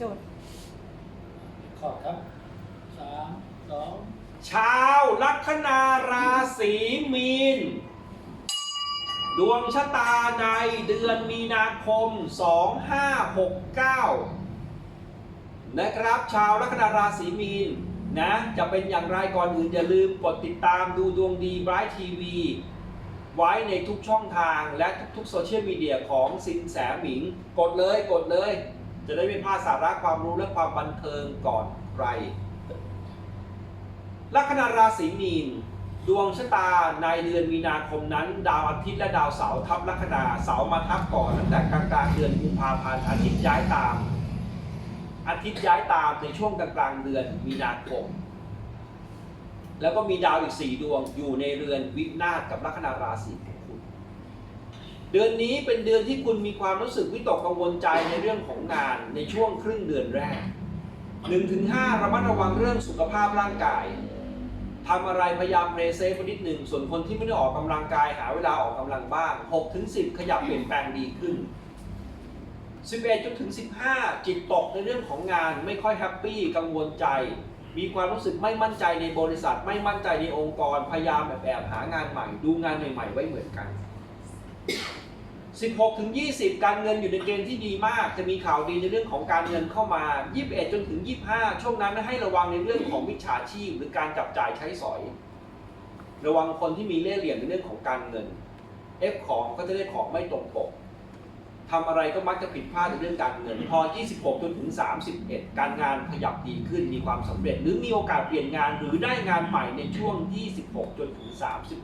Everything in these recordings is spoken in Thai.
จุดขอบครับสามสองชาวลัคนาราศีมีน ดวงชะตาในเดือนมีนาคม 2569 นะครับ ชาวลัคนาราศีมีนนะจะเป็นอย่างไรก่อนอื่นอย่าลืมกดติดตามดูดวงดีไบรท์ทีวีไว้ในทุกช่องทางและทุกๆโซเชียลมีเดียของสินแสหมิง กดเลยกดเลย จะได้ไม่พลาดสาระความรู้และความบันเทิงก่อนใคร ลัคนาราศีมีน ดวงชะตาในเดือนมีนาคมนั้น ดาวอาทิตย์และดาวเสาร์ทับลัคนาเสาร์มาทับก่อนตั้งแต่กลางกลางเดือนกุมภาพันธ์อาทิตย์ย้ายตาม อาทิตย์ย้ายตามในช่วงกลางกลางเดือนมีนาคม แล้วก็มีดาวอีกสี่ดวงอยู่ในเรือนวินาศกับลัคนาราศี ดือนนี้เป็นเดือนที่คุณมีความรู้สึกวิตกกังวลใจในเรื่องของงานในช่วงครึ่งเดือนแรก1-5ระมัดระวังเรื่องสุขภาพร่างกายทำอะไรพยายามเพลย์เซฟนิดหนึ่ง ส่วนคนที่ไม่ได้ออกกำลังกายหาเวลาออกกำลังบ้าง6ถึง10 ขยับเปลี่ยนแปลงดีขึ้น 11จนถึง 15 จิตตกในเรื่องของงานไม่ค่อยแฮปปี้กังวลใจ มีความรู้สึกไม่มั่นใจในบริษัท ไม่มั่นใจในองค์กร พยายามแบบแอบหางานใหม่ ดูงานใหม่ๆไว้เหมือนกัน 16 ถึง 20 การเงินอยู่ในเกณฑ์ที่ดีมาก จะมีข่าวดีในเรื่องของการเงินเข้ามา 21 จนถึง 25 ช่วงนั้นให้ระวังในเรื่องของมิจฉาชีพ หรือการจับจ่ายใช้สอย ระวังคนที่มีเล่ห์เหลี่ยมในเรื่องของการเงิน เอฟของก็จะได้ของไม่ตรงปกทำอะไรก็มักจะผิดพลาดในเรื่องการเงิน พอ 26 จนถึง 31 การงานขยับดีขึ้น มีความสำเร็จ หรือมีโอกาสเปลี่ยนงาน หรือได้งานใหม่ในช่วง 26 จนถึง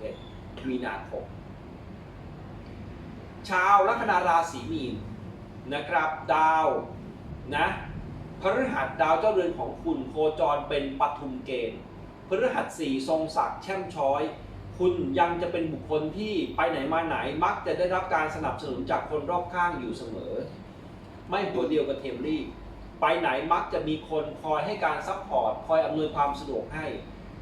31 มีนาคม ชาวลัคนาราศีมีนนะครับดาวนะพฤหัสดาวเจ้าเรือนของคุณโคจรเป็นปทุมเกณฑ์พฤหัสสี่ทรงศักดิ์แช่มช้อย คุณยังจะเป็นบุคคลที่ไปไหนมาไหนมักจะได้รับการสนับสนุนจากคนรอบข้างอยู่เสมอ ไม่หัวเดียวกับเทมรี่ ไปไหนมักจะมีคนคอยให้การซัพพอร์ต คอยอำนวยความสะดวกให้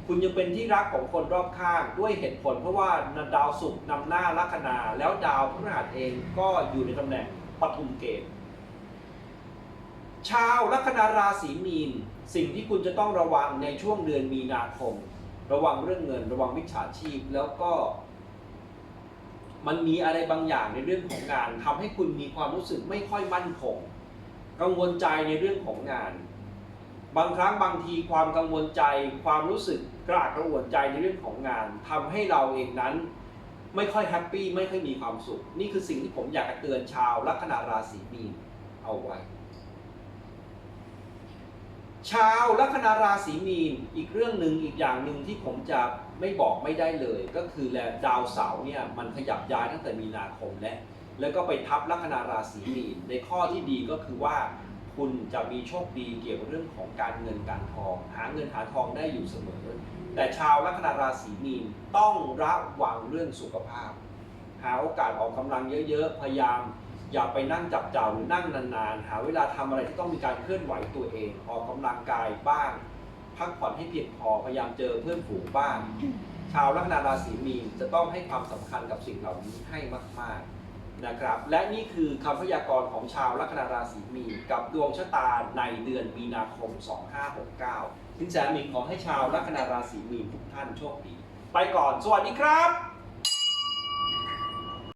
คุณยังเป็นที่รักของคนรอบข้างด้วยเหตุผล เพราะว่าดาวศุกร์นำหน้าลัคนา แล้วดาวพฤหัสเองก็อยู่ในตำแหน่งปทุมเกณฑ์ชาวลัคนาราศีมีน สิ่งที่คุณจะต้องระวังในช่วงเดือนมีนาคม ระวังเรื่องเงิน ระวังมิจฉาชีพแล้วก็ มันมีอะไรบางอย่างในเรื่องของงานทำให้คุณมีความรู้สึกไม่ค่อยมั่นคง กังวลใจในเรื่องของงาน บางครั้งบางทีความกังวลใจ ความรู้สึกกระอักกระอ่วนใจในเรื่องของงานทำให้เราเองนั้น ไม่ค่อยแฮปปี้ไม่ค่อยมีความสุข นี่คือสิ่งที่ผมอยากจะเตือนชาวลัคนาราศีมีนเอาไว้ ชาวลัคนาราศีมีนอีกเรื่องหนึ่งอีกอย่างหนึ่งที่ผมจะไม่บอกไม่ได้เลย ก็คือแลดาวเสาร์เนี่ยมันขยับย้ายตั้งแต่มีนาคมแล้วแล้วก็ไปทับลัคนาราศีมีนในข้อที่ดีก็คือว่า คุณจะมีโชคดีเกี่ยวกับเรื่องของการเงินการทอง หาเงินหาทองได้อยู่เสมอ แต่ชาวลัคนาราศีมีนต้องระวังเรื่องสุขภาพ หาโอกาสออกกำลังเยอะๆ พยายาม อย่าไปนั่งจับจ้าหรือนั่งนานๆ หาเวลาทำอะไรที่ต้องมีการเคลื่อนไหวตัวเอง ออกกำลังกายบ้าง พักผ่อนให้เพียงพอพยายามเจอเพื่อนฝูงบ้างชาวลัคนาราศีมีนจะต้องให้ความสำคัญกับสิ่งเหล่านี้ให้มากๆ นะครับ และนี่คือคำพยากรณ์ของชาวลัคนาราศีมีนกับดวงชะตาในเดือนมีนาคม 2569สินแสมิงขอให้ชาวลัคนาราศีมีนทุกท่านโชคดี ไปก่อน สวัสดีครับ